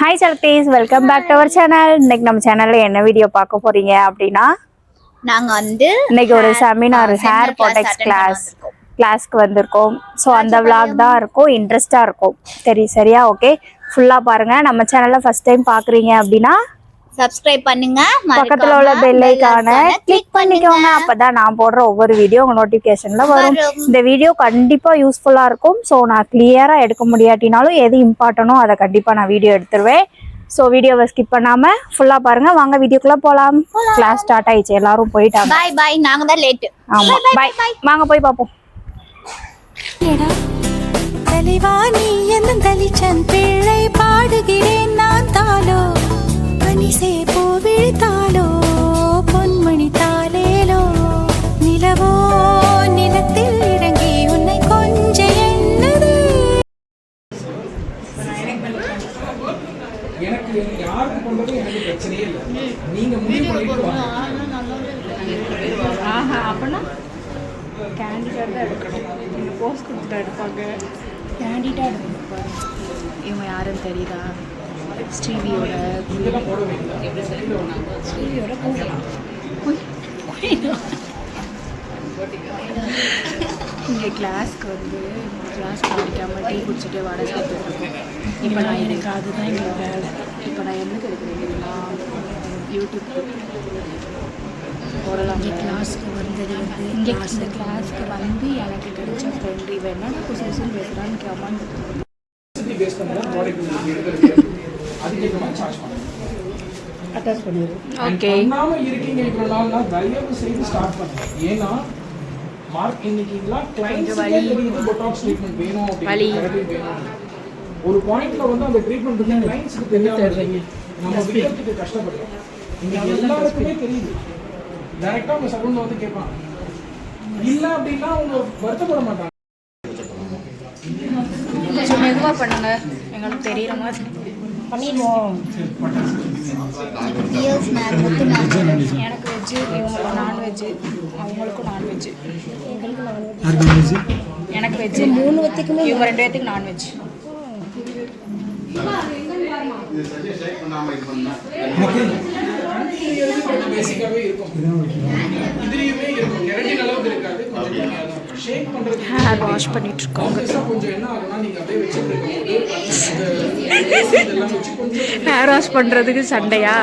Hi சலத்தீஸ் welcome back to our channel இன்னைக்கு நம்ம சேனல்ல என்ன வீடியோ பார்க்க போறீங்க அப்படின்னா நாங்க வந்து இன்னைக்கு ஒரு seminar hair class protect attend class. கிளாஸ்க்கு வந்திருக்கோம். ஸோ அந்த vlog தான் இருக்கும். இன்ட்ரெஸ்டாக இருக்கும். சரி சரியா? ஓகே ஃபுல்லாக பாருங்க. நம்ம சேனலை ஃபர்ஸ்ட் டைம் பார்க்குறீங்க அப்படின்னா சப்ஸ்கிரைப் பண்ணுங்க. பக்கத்தில் உள்ள பெல் ஐக்கானை கிளிக் பண்ணிக்கோங்க. அப்பதான் நான் போடுற ஒவ்வொரு வீடியோ உங்க நோட்டிஃபிகேஷன்ல வரும். இந்த வீடியோ கண்டிப்பா யூஸ்ஃபுல்லா இருக்கும். ஸோ நான் கிளியரா எடுக்க முடியாட்டினாலும் எது இம்பார்ட்டனோ அதை கண்டிப்பா நான் வீடியோ எடுத்துருவேன். ஸோ வீடியோவை ஸ்கிப் பண்ணாம ஃபுல்லா பாருங்க. வாங்க வீடியோக்குள்ள போலாம். கிளாஸ் ஸ்டார்ட் ஆயிடுச்சு. எல்லாரும் போயிட்டாங்க. பாய் பாய் நாங்க தான் லேட் ஆமா. பாய் வாங்க போய் பார்ப்போம் தெளிவா நீ என்னும் தலிச்சன் பிள்ளை பாடுகிறேன் நான் தாளோ மனிசே பூ விழித்தாளோ பொன்மணி தாளேலோ நிலவோ நிலத்தில் இறங்கி உன்னை கொஞ்ச எண்ணுதே. எனக்கு யாருக்கு பண்றது எனக்கு பிரச்சனையே இல்லை. நீங்க முடிவு பண்ணிட்டு வாங்க. ஆஹா அப்படின்னா கேண்டிடாக தான் எடுக்கணும். நீங்கள் போஸ்ட் கொடுத்துட்டு எடுப்பாங்க. கேண்டிடாக எடுக்கணும் பாருங்க. இவங்க யாருன்னு தெரியுதா? ஸ்ரீவியோட இங்கே கிளாஸ்க்கு வந்து கிளாஸ் படிக்காமல் டீ குடிச்சிட்டு வடை சாப்பிட்டுருக்கோம் இப்போ நான் எனக்கு அதுதான் எங்களுக்கு வேலை. இப்போ நான் என்னக்கு எடுக்கிறேன் தெரியுமா? யூடியூப் போடலாம் கிளாஸ்க்கு வந்தது வந்து இங்கே இந்த கிளாஸ்க்கு வந்து எனக்கு கிடைச்ச ஃப்ரெண்டு இவன் என்னடா புதுசு புதுசுன்னு பேசுகிறான்னு கேமான்னு அதுக்கேற்ற மாதிரி சார்ஜ் பண்ணுங்க அட்டாச் பண்ணிடுறோம் ஓகே பண்ணாம இருக்கீங்க இவ்வளவு நாள்னா தயவு செய்து ஸ்டார்ட் பண்ணுங்க. ஏன்னா மார்க் இன்னைக்குங்களா கிளைண்ட்ஸ் பொட்டாக்ஸ் ட்ரீட்மெண்ட் வேணும். அப்படின்னு ஒரு பாயிண்ட்ல வந்து அந்த ட்ரீட்மெண்ட் வந்து கிளைண்ட்ஸ்க்கு தெரியாம நம்ம வியர்த்துக்கு கஷ்டப்படுறோம். இன்னைக்கு எல்லாருக்குமே தெரியுது. டைரக்டா உங்க சலூன்ல வந்து கேட்பாங்க. இல்ல அப்படின்னா அவங்க வருத்தப்பட மாட்டாங்க. மெதுவாக பண்ணுங்க. எங்களுக்கு தெரியுற மாதிரி. பண்ணிடுவோம். எனக்கு வெஜ்ஜு இவங்களுக்கு நான்வெஜ்ஜு அவங்களுக்கும் நான்வெஜ்ஜு எனக்கு வெஜ்ஜு மூணு பேத்துக்குமே இவங்க ரெண்டு பேத்துக்கு நான்வெஜ் பேசிக்காவே இருக்கும் கெரட்டின் அளவுக்கு இருக்காது கொஞ்சம் கம்மியா தான் இருக்கும் ஷேக் பண்றது ஹேர் வாஷ் பண்ணிட்டு இருக்கோம் ஆப்வியஸா கொஞ்சம் என்ன ஆகும்னா நீங்க அப்படியே வச்சுட்டு இருக்கும்போது இதெல்லாம் வச்சு கொஞ்சம் ஹேர் வாஷ் பண்ணுறதுக்கு சண்டையா?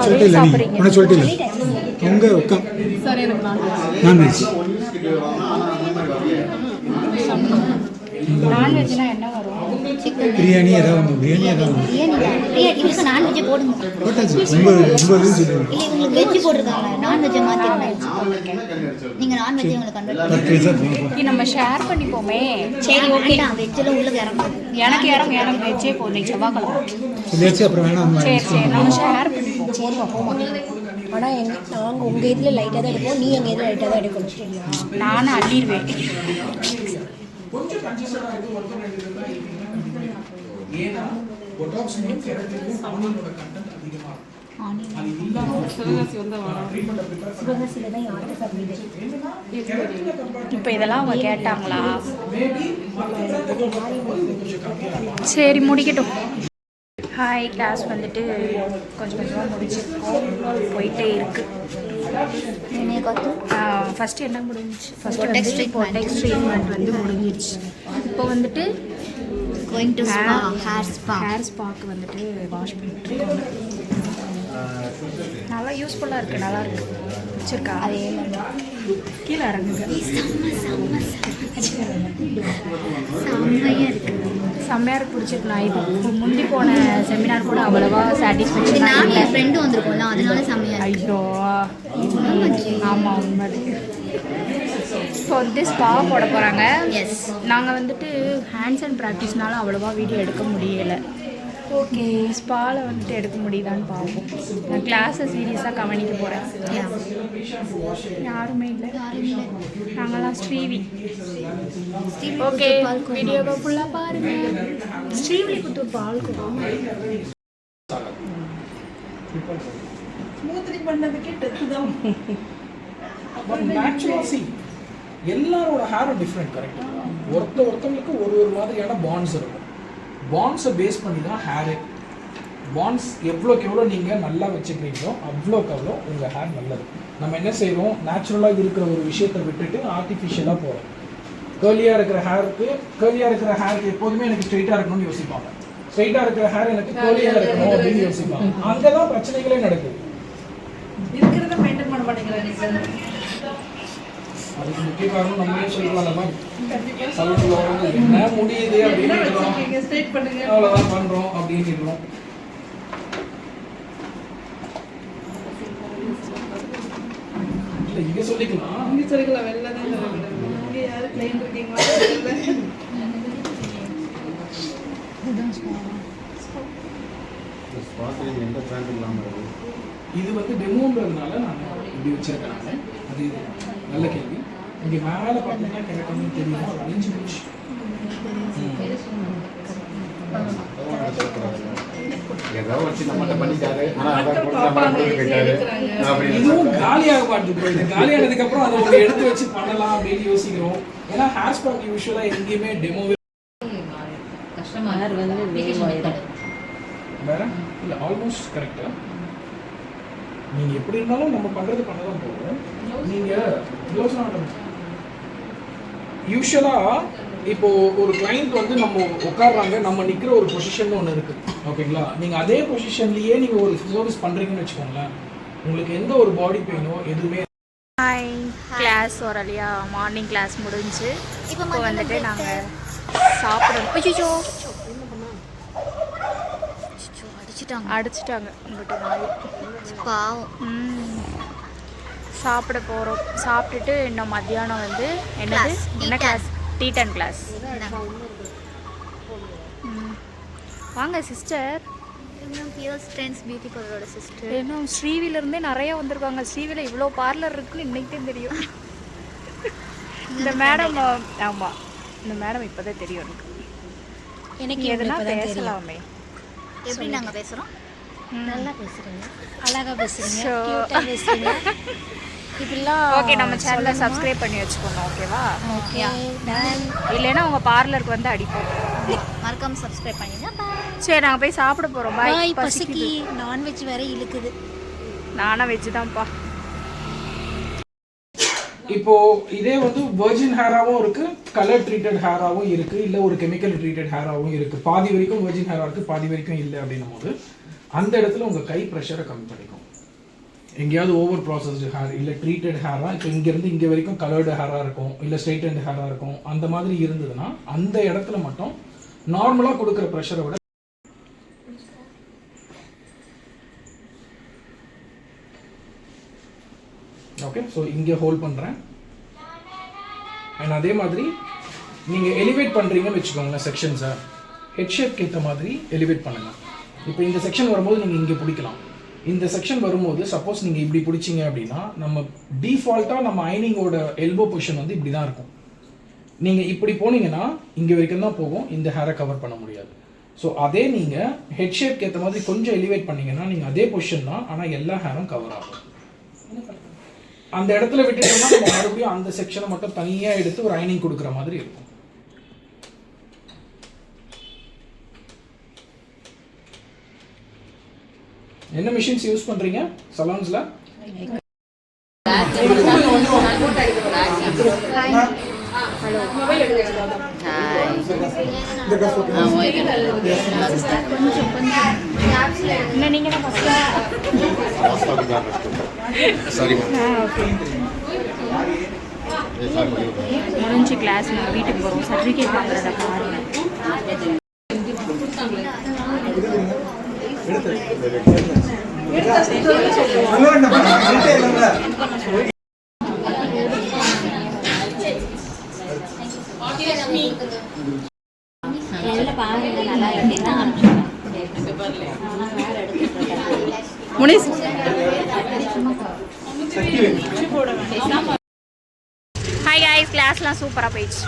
சொல்லிட்டு உட்கா நான்வெஜ் இது ஆனால் அந்த மாதிரி வரல நான்வெஜ்னா என்ன வரும்? பிரியாணி ஏதாவது ஒன்று பிரியாணி ஏதாவது நான்வெஜ் போடுங்க. போட்டாச்சு ஒன்பது ஒன்பதுன்னு சொல்லுவாங்க இல்லை உங்களுக்கு வெஜ் போட்டிருக்காங்க. நீங்க நான்வெஜ் உங்களுக்கு கன்வெர்ட் நம்ம ஷேர் பண்ணிப்போமே. சரி ஓகே வெஜ்ஜில் உள்ள இறங்கும். எனக்கு யாரும் எனக்கு வெஜ்ஜே போதும். செவ்வாய்க்கிழமை அப்புறம் வேணாம் சரி சரி. நம்ம ஷேர் பண்ணிப்போம். சரிம்மா போமா ஆனால் எங்க நாங்கள் உங்கள் இதில் லைட்டாக தான் எடுப்போம். நீ எங்கள் இதில் லைட்டாக தான் எடுக்கணும் நானும் அள்ளிடுவேன். கொஞ்சம் கன்ஜஸ்டடா இருக்கு ஒர்க் பண்ணிட்டு தான் ஏன்னா பொட்டாக்ஸ்லயும் கெரட்டினும் ஆனியனோட கண்டென்ட் அதிகமா இருக்கும் அது இல்லாம சிவகாசியில் தான் இப்போ இதெல்லாம் அவங்க கேட்டாங்களா சரி முடிக்கட்டும் ஹாய் கிளாஸ் வந்துட்டு கொஞ்சம் கொஞ்சமாக முடிச்சிருக்கோம் போயிட்டே இருக்கு என்னைய கற்று ஃபஸ்ட்டு என்ன முடிஞ்சிச்சு? ஃபஸ்ட்டு Botox வந்து. பொட்டெக்ஸ் ட்ரீட்மெண்ட் வந்து முடிஞ்சிருச்சு. இப்போ வந்துட்டு going to spa hair spa hair ஸ்பாக்கு வந்துட்டு வாஷ் பண்ணிட்டு இருக்கோம் நல்லா யூஸ்ஃபுல்லாக இருக்குது நல்லா இருக்கு. பிடிச்சிருக்கா அதே கீழே இறங்குங்க. செம்மையாக இருக்கு. செம்மையாக இருக்கு பிடிச்சிருக்கு நான் இது முந்தி போன செமினார் கூட அவ்வளோவா சாட்டிஸ்ஃபேக்ஷன் நானும் என் ஃப்ரெண்டு வந்திருக்கோம்ல அதனால செம்மையாக ஐயோ. ஆமாம் உண்மை. ஸோ வந்து ஸ்பா போட போகிறாங்க எஸ் நாங்கள் வந்துட்டு ஹேண்ட்ஸ் அண்ட் ப்ராக்டிஸ்னால அவ்வளோவா வீடியோ எடுக்க முடியலை. ஓகே ஸ்பாவில் வந்துட்டு எடுக்க முடியுதான்னு பார்ப்போம். நான் கிளாஸை சீரியஸாக கவனிக்க போகிறேன் யாருமே இல்லை. நாங்களாம் ஸ்ரீவி. ஓகே வீடியோவை ஃபுல்லாக பாருங்கள் ஸ்ரீவில்லிபுத்தூர் பால்கோ ப்ரிப்பேர் பண்ணுவோம் ஸ்மூத்னிங் பண்ணதுக்கே டெத்து தான் எல்லாரோட ஹேரும் டிஃப்ரெண்ட் கரெக்டுங்களா ஒருத்த ஒருத்தவங்களுக்கு ஒரு ஒரு மாதிரியான பாண்ட்ஸ் இருக்கும். பாண்ட்ஸை பேஸ் பண்ணி தான் ஹேரு பாண்ட்ஸ் எவ்வளோக்கு எவ்வளோ நீங்கள் நல்லா வச்சுக்கிறீங்களோ அவ்வளோக்கு அவ்வளோ உங்கள் ஹேர் நல்லது. நம்ம என்ன செய்கிறோம் நேச்சுரலாக இருக்கிற ஒரு விஷயத்தை விட்டுட்டு ஆர்டிஃபிஷியலாக போகிறோம் கேர்லியாக இருக்கிற ஹேருக்கு கேர்லியாக இருக்கிற ஹேருக்கு எப்போதுமே எனக்கு ஸ்ட்ரெயிட்டாக இருக்கணும்னு யோசிப்பாங்க. ஸ்ட்ரெயிட்டாக இருக்கிற ஹேர் எனக்கு கேர்லியாக இருக்கணும் அப்படின்னு யோசிப்பாங்க. அங்கே தான் பிரச்சனைகளே நடக்குது. இருக்கிறத மெயின்டைன் பண்ண மாட்டேங்கிறாங்க அதுக்கு முக்கிய காரணம் நம்மளே சொல்லலாம் என்ன முடியுது அப்படின்னு இருக்கிறோம். ஸ்ட்ரைட் பண்ணுங்க. அவ்வளவுதான் பண்றோம் அப்படின்னு இருக்கிறோம் இங்க சொல்லிக்கலாம். இங்க சொல்லிக்கலாம். வெளில தான் இங்க யாரு கிளைண்ட் இருக்கீங்களா இது வந்து டெமோன்றதுனால நான் இப்படி வச்சிருக்கேன் அது நல்ல கேள்வி. இங்க மேல பார்த்தீங்கன்னா தெரியும்? அது அழிஞ்சு போச்சு இதுவும் காலியாக காலியானதுக்கு அப்புறம் அதை ஒன்று எடுத்து வச்சு பண்ணலாம் அப்படின்னு யோசிக்கிறோம். ஏன்னா ஹேர் ஸ்பாட் யூஸ்வலா எங்கேயுமே டெமோ வேற? இல்ல ஆல்மோஸ்ட் கரெக்டா நீங்க எப்படி இருந்தாலும் நம்ம பண்றது பண்ண தான் போகிறோம் நீங்க க்ளோஸ் யூஸ்வலா இப்போ ஒரு கிளைண்ட் வந்து நம்ம உட்கார்றாங்க நம்ம நிக்கிற ஒரு பொசிஷன் ஒன்று இருக்கு. ஓகேங்களா நீங்க அதே பொசிஷன்லயே நீங்க ஒரு சர்வீஸ் பண்றீங்கன்னு வச்சுக்கோங்களேன். உங்களுக்கு எந்த ஒரு பாடி பெயினோ எதுவுமே ஹாய் கிளாஸ் வரலையா மார்னிங் கிளாஸ் முடிஞ்சு இப்போ வந்துட்டு நாங்கள் சாப்பிடணும். அடிச்சிட்டாங்க. அடிச்சிட்டாங்க. உங்கள்கிட்ட நாய். பாவம். ம். சாப்பிட போகிறோம் சாப்பிட்டுட்டு இன்னும் மத்தியானம் வந்து என்னது? என்ன T10. Class T ten class வாங்க சிஸ்டர் ஏன்னா ஸ்ரீவிலேருந்தே நிறைய வந்திருக்காங்க. ஸ்ரீவில இவ்வளோ பார்லர் இருக்குன்னு இன்னைக்கு தான் தெரியும். இந்த மேடம் ஆமாம் இந்த மேடம் இப்போதான் தெரியும் எனக்கு. எனக்கு எதுனா. பேசலாமே. எப்படி நாங்க பேசுறோம்? நல்லா பேசுறீங்க. அழகா பேசுறீங்க. So- cute-ஆ பேசுறீங்க. இப்படிலாம் ஓகே நம்ம சேனலை சப்ஸ்கிரைப் பண்ணி வச்சுக்கோங்க ஓகேவா? ஓகே இல்லைன்னா உங்கள் பார்லருக்கு வந்து அடிப்போம். மறக்காம சப்ஸ்கிரைப் பண்ணிடுங்க சரி நாங்கள் போய் சாப்பிட போகிறோம் பாய் பாய் பசிக்கு. நான்வெஜ் வேற இழுக்குது. நானும் வெஜ் தான்ப்பா. இப்போ இதே வந்து வெர்ஜின் ஹேராகவும் இருக்கு கலர் ட்ரீட்டட் ஹேராகவும் இருக்கு இல்ல ஒரு கெமிக்கல் ட்ரீட்டட் ஹேராகவும் இருக்கு. பாதி வரைக்கும் வெர்ஜின் ஹேரா இருக்கு பாதி வரைக்கும் இல்லை அப்படின்னும் போது அந்த இடத்துல உங்க கை ப்ரெஷரை கம்மி பண்ணிக்கும். எங்கேயாவது ஓவர் ப்ராசஸ்டு ஹேர் இல்லை ட்ரீட்டட் ஹேரா இப்போ இங்கேருந்து இங்கே வரைக்கும் கலர்டு ஹேராக இருக்கும் இல்லை ஸ்ட்ரைட் ஹேராக இருக்கும் அந்த மாதிரி இருந்ததுன்னா அந்த இடத்துல மட்டும் நார்மலாக கொடுக்குற ப்ரெஷரை விட ஓகே ஸோ இங்கே ஹோல்ட் பண்ணுறேன் அண்ட் அதே மாதிரி நீங்கள் எலிவேட் பண்ணுறீங்கன்னு வச்சுக்கோங்களேன் செக்ஷன்ஸை ஹெட் ஷேப்க்கு ஏற்ற மாதிரி எலிவேட் பண்ணுங்கள் இப்போ இந்த செக்ஷன் வரும்போது நீங்கள் இங்கே பிடிக்கலாம். இந்த செக்ஷன் வரும்போது சப்போஸ் நீங்கள் இப்படி பிடிச்சிங்க அப்படின்னா நம்ம டீஃபால்ட்டாக நம்ம ஐனிங்கோட எல்போ பொசிஷன் வந்து இப்படி தான் இருக்கும். நீங்கள் இப்படி போனீங்கன்னா இங்கே வரைக்கும் தான் போகும். இந்த ஹேரை கவர் பண்ண முடியாது. ஸோ அதே நீங்கள் ஹெட் ஷேப்க்கு ஏற்ற மாதிரி கொஞ்சம் எலிவேட் பண்ணீங்கன்னா நீங்கள் அதே பொசிஷன் தான் ஆனால் எல்லா ஹேரும் கவர் ஆகும். அந்த இடத்துல விட்டுட்டோம்னா நம்ம மறுபடியும் அந்த செக்ஷனை மட்டும் தனியா எடுத்து ஒரு ஐனிங் கொடுக்குற மாதிரி இருக்கும். என்ன மிஷின்ஸ் யூஸ் பண்றீங்க? சலான்ஸ்ல இன்னும் நீங்கள் தான் ஃபஸ்ட்டு சாரி முடிஞ்சு கிளாஸ் நான் வீட்டுக்கு போகிறோம் சர்டிஃபிகேட் வாங்குறத பாருங்க முனிஸ். ஹாய் காய்ஸ் கிளாஸ்லாம் சூப்பராக போயிடுச்சு.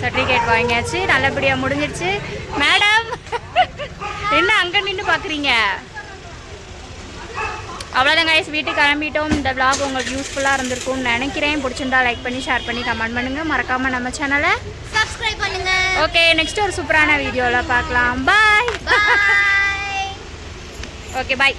சர்டிஃபிகேட் வாங்கியாச்சு நல்லபடியாக முடிஞ்சிருச்சு மேடம் என்ன அங்கே நின்று பார்க்குறீங்க அவ்வளோதான் guys. வீட்டுக்கு கிளம்பிட்டோம். இந்த vlog உங்களுக்கு யூஸ்ஃபுல்லாக இருந்திருக்கும்னு நினைக்கிறேன். பிடிச்சிருந்தா லைக் பண்ணி ஷேர் பண்ணி கமெண்ட் பண்ணுங்கள் மறக்காமல் நம்ம சேனலை சப்ஸ்கிரைப் பண்ணுங்க. ஓகே நெக்ஸ்ட் ஒரு சூப்பரான வீடியோவில் பார்க்கலாம். Bye okay bye